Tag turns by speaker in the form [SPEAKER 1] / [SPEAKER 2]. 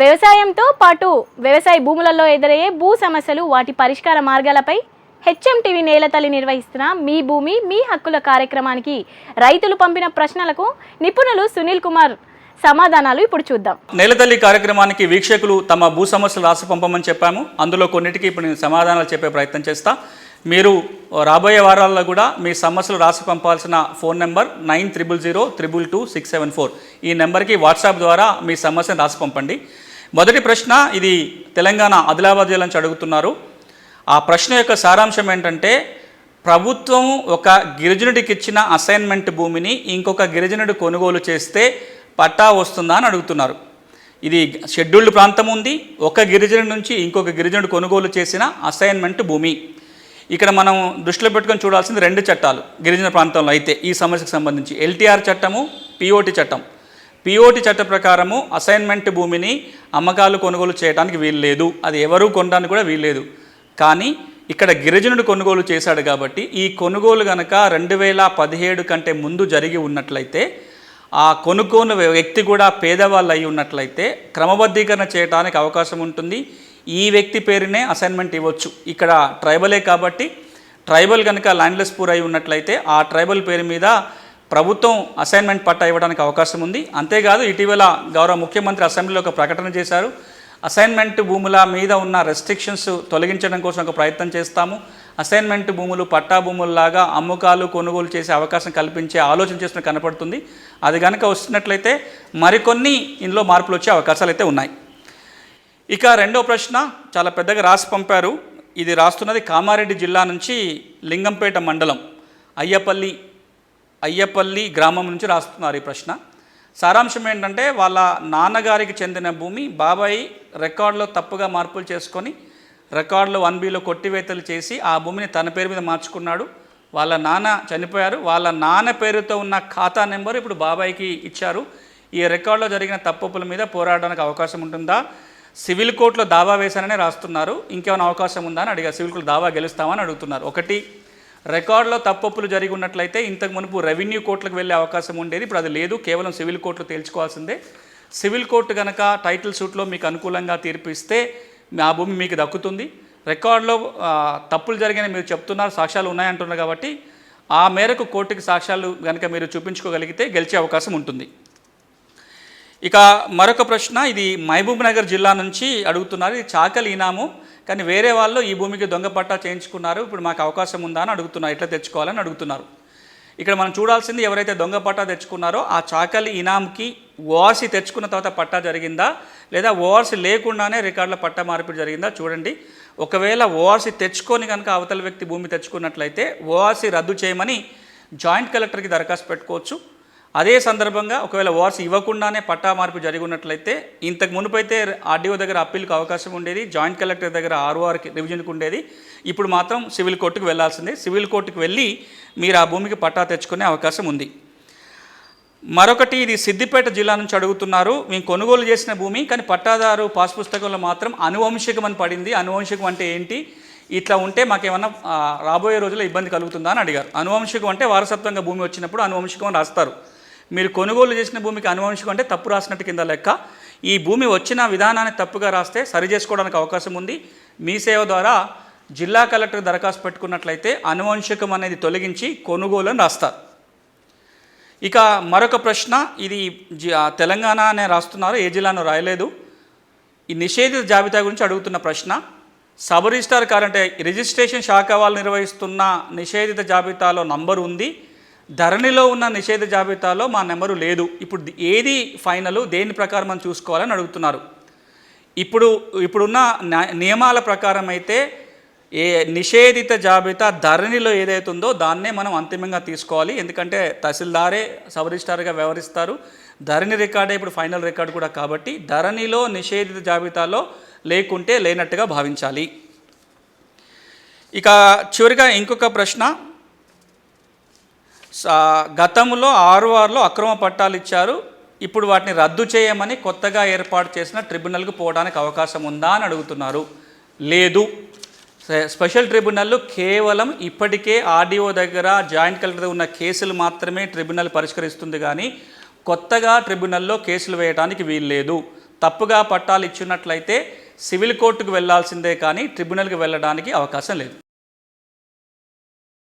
[SPEAKER 1] వ్యవసాయంతో పాటు వ్యవసాయ భూములలో ఎదురయ్యే భూ సమస్యలు వాటి పరిష్కార మార్గాలపై హెచ్ఎంటీవీ నేలతల్లి నిర్వహిస్తున్న మీ భూమి మీ హక్కుల కార్యక్రమానికి రైతులు పంపిన ప్రశ్నలకు నిపుణులు సునీల్ కుమార్ సమాధానాలు ఇప్పుడు చూద్దాం.
[SPEAKER 2] నేలతల్లి కార్యక్రమానికి వీక్షకులు తమ భూ సమస్యలు రాసి పంపమని చెప్పాము. అందులో కొన్నిటికి ఇప్పుడు నేను సమాధానాలు చెప్పే ప్రయత్నం చేస్తా. మీరు రాబోయే వారాల్లో కూడా మీ సమస్యలు రాసి పంపాల్సిన phone number nine triple zero triple two six seven four. ఈ నెంబర్కి వాట్సాప్ ద్వారా మీ సమస్యను రాసి పంపండి. మొదటి ప్రశ్న ఇది తెలంగాణ ఆదిలాబాద్ జిల్లా నుంచి అడుగుతున్నారు. ఆ ప్రశ్న యొక్క సారాంశం ఏంటంటే ప్రభుత్వం ఒక గిరిజనుడికి ఇచ్చిన అసైన్మెంట్ భూమిని ఇంకొక గిరిజనుడు కొనుగోలు చేస్తే పట్టా వస్తుందా అని అడుగుతున్నారు. ఇది షెడ్యూల్డ్ ప్రాంతం ఉంది. ఒక గిరిజనుడి నుంచి ఇంకొక గిరిజనుడు కొనుగోలు చేసిన అసైన్మెంట్ భూమి. ఇక్కడ మనం దృష్టిలో పెట్టుకొని చూడాల్సింది రెండు చట్టాలు గిరిజన ప్రాంతంలో అయితే ఈ సమస్యకు సంబంధించి. ఎల్టీఆర్ చట్టము పిఓటి చట్టం. పిఓటి చట్ట ప్రకారము అసైన్మెంట్ భూమిని అమ్మకాలు కొనుగోలు చేయడానికి వీలు లేదు. అది ఎవరూ కొనడానికి కూడా వీలు లేదు. కానీ ఇక్కడ గిరిజనుడు కొనుగోలు చేశాడు కాబట్టి ఈ కొనుగోలు గనక రెండు వేల పదిహేడు కంటే ముందు జరిగి ఉన్నట్లయితే ఆ కొనుక్కోని వ్యక్తి కూడా పేదవాళ్ళు అయి ఉన్నట్లయితే క్రమబద్ధీకరణ చేయడానికి అవకాశం ఉంటుంది. ఈ వ్యక్తి పేరునే అసైన్మెంట్ ఇవ్వచ్చు. ఇక్కడ ట్రైబలే కాబట్టి ట్రైబల్ కనుక ల్యాండ్లెస్ పూర్ అయి ఉన్నట్లయితే ఆ ట్రైబల్ పేరు మీద ప్రభుత్వం అసైన్మెంట్ పట్టా ఇవ్వడానికి అవకాశం ఉంది. అంతేకాదు ఇటీవల గౌరవ ముఖ్యమంత్రి అసెంబ్లీలో ఒక ప్రకటన చేశారు. అసైన్మెంట్ భూముల మీద ఉన్న రెస్ట్రిక్షన్స్ తొలగించడం కోసం ఒక ప్రయత్నం చేస్తాము. అసైన్మెంట్ భూములు పట్టా భూముల్లాగా అమ్మకాలు కొనుగోలు చేసే అవకాశం కల్పించే ఆలోచన చేస్తున్న కనపడుతుంది. అది కనుక వస్తున్నట్లయితే మరికొన్ని ఇందులో మార్పులు వచ్చే అవకాశాలు అయితే ఉన్నాయి. ఇక రెండో ప్రశ్న చాలా పెద్దగా రాసి పంపారు. ఇది రాస్తున్నది కామారెడ్డి జిల్లా నుంచి లింగంపేట మండలం అయ్యపల్లి అయ్యపల్లి గ్రామం నుంచి రాస్తున్నారు ఈ ప్రశ్న. సారాంశం ఏంటంటే వాళ్ళ నాన్నగారికి చెందిన భూమి బాబాయి రికార్డులో తప్పుగా మార్పులు చేసుకొని రికార్డులో వన్ బీలో కొట్టివేతలు చేసి ఆ భూమిని తన పేరు మీద మార్చుకున్నాడు. వాళ్ళ నాన్న చనిపోయారు. వాళ్ళ నాన్న పేరుతో ఉన్న ఖాతా నెంబర్ ఇప్పుడు బాబాయికి ఇచ్చారు. ఈ రికార్డులో జరిగిన తప్పుల మీద పోరాడడానికి అవకాశం ఉంటుందా? సివిల్ కోర్టులో దావా వేశానని రాస్తున్నారు. ఇంకేమైనా అవకాశం ఉందా అని అడిగారు సివిల్ కోర్టు దావా గెలుస్తామని అడుగుతున్నారు. ఒకటి రికార్డులో తప్పప్పులు జరిగి ఉన్నట్లయితే ఇంతకు మునుపు రెవెన్యూ కోర్టులకు వెళ్ళే అవకాశం ఉండేది. ఇప్పుడు అది లేదు. కేవలం సివిల్ కోర్టులో తేల్చుకోవాల్సిందే. సివిల్ కోర్టు కనుక టైటిల్ సూట్లో మీకు అనుకూలంగా తీర్పు ఇస్తే ఆ భూమి మీకు దక్కుతుంది. రికార్డులో తప్పులు జరిగిన మీరు చెప్తున్నారు. సాక్ష్యాలు ఉన్నాయంటున్నారు కాబట్టి ఆ మేరకు కోర్టుకి సాక్ష్యాలు కనుక మీరు చూపించుకోగలిగితే గెలిచే అవకాశం ఉంటుంది. ఇక మరొక ప్రశ్న ఇది మహబూబ్ నగర్ జిల్లా నుంచి అడుగుతున్నారు ఇది చాకలి ఇనాము కానీ వేరే వాళ్ళు ఈ భూమికి దొంగ పట్టా చేయించుకున్నారు ఇప్పుడు మాకు అవకాశం ఉందా అని అడుగుతున్నారు ఎట్లా తెచ్చుకోవాలని అడుగుతున్నారు. ఇక్కడ మనం చూడాల్సింది ఎవరైతే దొంగ పట్టా తెచ్చుకున్నారో ఆ చాకలి ఇనాంకి ఓఆర్సీ తెచ్చుకున్న తర్వాత పట్టా జరిగిందా లేదా ఓఆర్సీ లేకుండానే రికార్డుల పట్టా మార్పిడి జరిగిందా చూడండి. ఒకవేళ ఓఆర్సీ తెచ్చుకొని కనుక అవతల వ్యక్తి భూమి తెచ్చుకున్నట్లయితే ఓఆర్సీ రద్దు చేయమని జాయింట్ కలెక్టర్కి దరఖాస్తు పెట్టుకోవచ్చు. అదే సందర్భంగా ఒకవేళ వార్స్ ఇవ్వకుండానే పట్టా మార్పు జరిగి ఉన్నట్లయితే ఇంతకు మునుపైతే ఆర్డీఓ దగ్గర అప్పీల్కి అవకాశం ఉండేది జాయింట్ కలెక్టర్ దగ్గర ఆర్ఓఆర్కి రివిజన్కి ఉండేది. ఇప్పుడు మాత్రం సివిల్ కోర్టుకు వెళ్ళాల్సిందే. సివిల్ కోర్టుకు వెళ్ళి మీరు ఆ భూమికి పట్టా తెచ్చుకునే అవకాశం ఉంది. మరొకటి ఇది సిద్దిపేట జిల్లా నుంచి అడుగుతున్నారు. మేము కొనుగోలు చేసిన భూమి కానీ పట్టాదారు పాస్ పుస్తకంలో మాత్రం అనువంశికం అని పడింది. అనువంశికం అంటే ఏంటి? ఇట్లా ఉంటే మాకేమన్నా రాబోయే రోజుల్లో ఇబ్బంది కలుగుతుందా అని అడిగారు. అనువంశికం అంటే వారసత్వంగా భూమి వచ్చినప్పుడు అనువంశికం అని రాస్తారు. మీరు కొనుగోలు చేసిన భూమికి అనువంశికం అంటే తప్పు రాసినట్టు కింద లెక్క. ఈ భూమి వచ్చిన విధానాన్ని తప్పుగా రాస్తే సరి చేసుకోవడానికి అవకాశం ఉంది. మీ సేవ ద్వారా జిల్లా కలెక్టర్ దరఖాస్తు పెట్టుకున్నట్లయితే అనువంశికం అనేది తొలగించి కొనుగోలు అని రాస్తారు. ఇక మరొక ప్రశ్న ఇది జి- తెలంగాణ అనే రాస్తున్నారు ఏ జిల్లాను రాయలేదు. ఈ నిషేధిత జాబితా గురించి అడుగుతున్న ప్రశ్న సబ్ రిజిస్టార్ కారంటే రిజిస్ట్రేషన్ శాఖ వాళ్ళు నిర్వహిస్తున్న నిషేధిత జాబితాలో నంబర్ ఉంది. ధరణిలో ఉన్న నిషేధ జాబితాలో మా నెంబరు లేదు. ఇప్పుడు ఏది ఫైనల్ దేని ప్రకారం మనం చూసుకోవాలని అడుగుతున్నారు. ఇప్పుడు ఇప్పుడున్న నియమాల ప్రకారం అయితే ఏ నిషేధిత జాబితా ధరణిలో ఏదైతే ఉందో దాన్నే మనం అంతిమంగా తీసుకోవాలి. ఎందుకంటే తహసీల్దారే సబ్ రిజిస్టార్గా వ్యవహరిస్తారు. ధరణి రికార్డే ఇప్పుడు ఫైనల్ రికార్డు కూడా కాబట్టి ధరణిలో నిషేధిత జాబితాలో లేకుంటే లేనట్టుగా భావించాలి. ఇక చివరిగా ఇంకొక ప్రశ్న. గతంలో ఆర్ఓఆర్లో అక్రమ పట్టాలు ఇచ్చారు. ఇప్పుడు వాటిని రద్దు చేయమని కొత్తగా ఏర్పాటు చేసిన ట్రిబ్యునల్కు పోవడానికి అవకాశం ఉందా అని అడుగుతున్నారు. లేదు. స్పెషల్ ట్రిబ్యునల్ కేవలం ఇప్పటికే ఆర్డీఓ దగ్గర జాయింట్ కలెక్టర్ ఉన్న కేసులు మాత్రమే ట్రిబ్యునల్ పరిష్కరిస్తుంది కానీ కొత్తగా ట్రిబ్యునల్లో కేసులు వేయడానికి వీల్లేదు తప్పుగా పట్టాలు ఇచ్చినట్లయితే సివిల్ కోర్టుకు వెళ్ళాల్సిందే కానీ ట్రిబ్యునల్కి వెళ్ళడానికి అవకాశం లేదు.